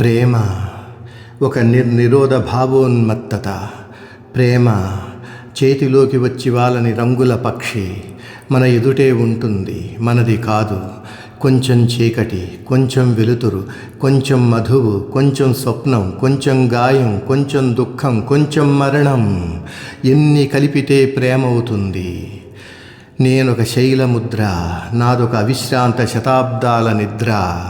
ప్రేమ ఒక నిర్నిరోధ భావోన్మత్తత. ప్రేమ చేతిలోకి వచ్చి వాళ్ళని రంగుల పక్షి మన ఎదుటే ఉంటుంది మనది కాదు. కొంచెం చీకటి కొంచెం వెలుతురు కొంచెం మధువు కొంచెం స్వప్నం కొంచెం గాయం కొంచెం దుఃఖం కొంచెం మరణం ఎన్ని కలిపితే ప్రేమ అవుతుంది? నేనొక శైలముద్ర నాదొక అవిశ్రాంత శతాబ్దాల నిద్ర.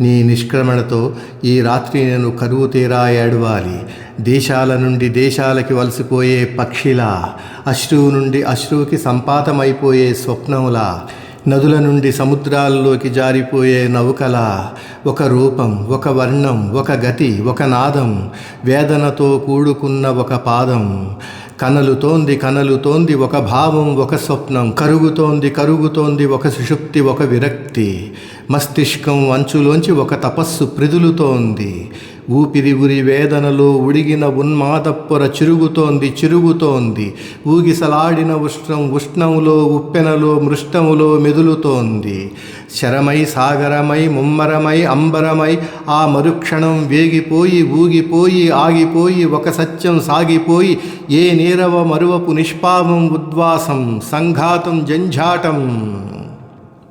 నీ నిష్క్రమణతో ఈ రాత్రి నేను కరువు తీరా ఏడవాలి దేశాల నుండి దేశాలకి వలసిపోయే పక్షిలా అశ్రువు నుండి అశ్రువుకి సంపాతమైపోయే స్వప్నములా నదుల నుండి సముద్రాల్లోకి జారిపోయే నౌకల. ఒక రూపం ఒక వర్ణం ఒక గతి ఒక నాదం వేదనతో కూడుకున్న ఒక పాదం. కనలుతోంది కనలుతోంది ఒక భావం ఒక స్వప్నం. కరుగుతోంది కరుగుతోంది ఒక సుషుప్తి ఒక విరక్తి. మస్తిష్కం అంచులోంచి ఒక తపస్సు ప్రిదులుతోంది. ఊపిరి ఉరి వేదనలో ఉడిగిన ఉన్మాదప్పొర చిరుగుతోంది చిరుగుతోంది. ఊగిసలాడిన ఉష్ణం ఉష్ణములో ఉప్పెనలో మృష్టములో మెదులుతోంది. శరమై సాగరమై ముమ్మరమై అంబరమై ఆ మరుక్షణం వేగిపోయి ఊగిపోయి ఆగిపోయి ఒక సత్యం సాగిపోయి ఏ నీరవ మరువపు నిష్పాపం ఉద్వాసం సంఘాతం జంఝాటం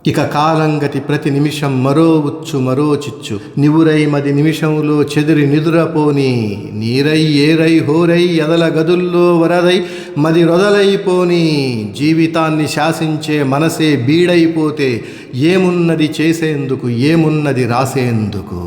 ఇక కాలంగతి ప్రతి నిమిషం మరో ఉచ్చు మరో చిచ్చు నివురై మది నిమిషంలో చెదిరి నిదురపోని నీరై ఏరై హోరై ఎదల గదుల్లో వరదై మది రొదలైపోని జీవితాన్ని శాసించే మనసే బీడైపోతే ఏమున్నది చేసేందుకు ఏమున్నది రాసేందుకు?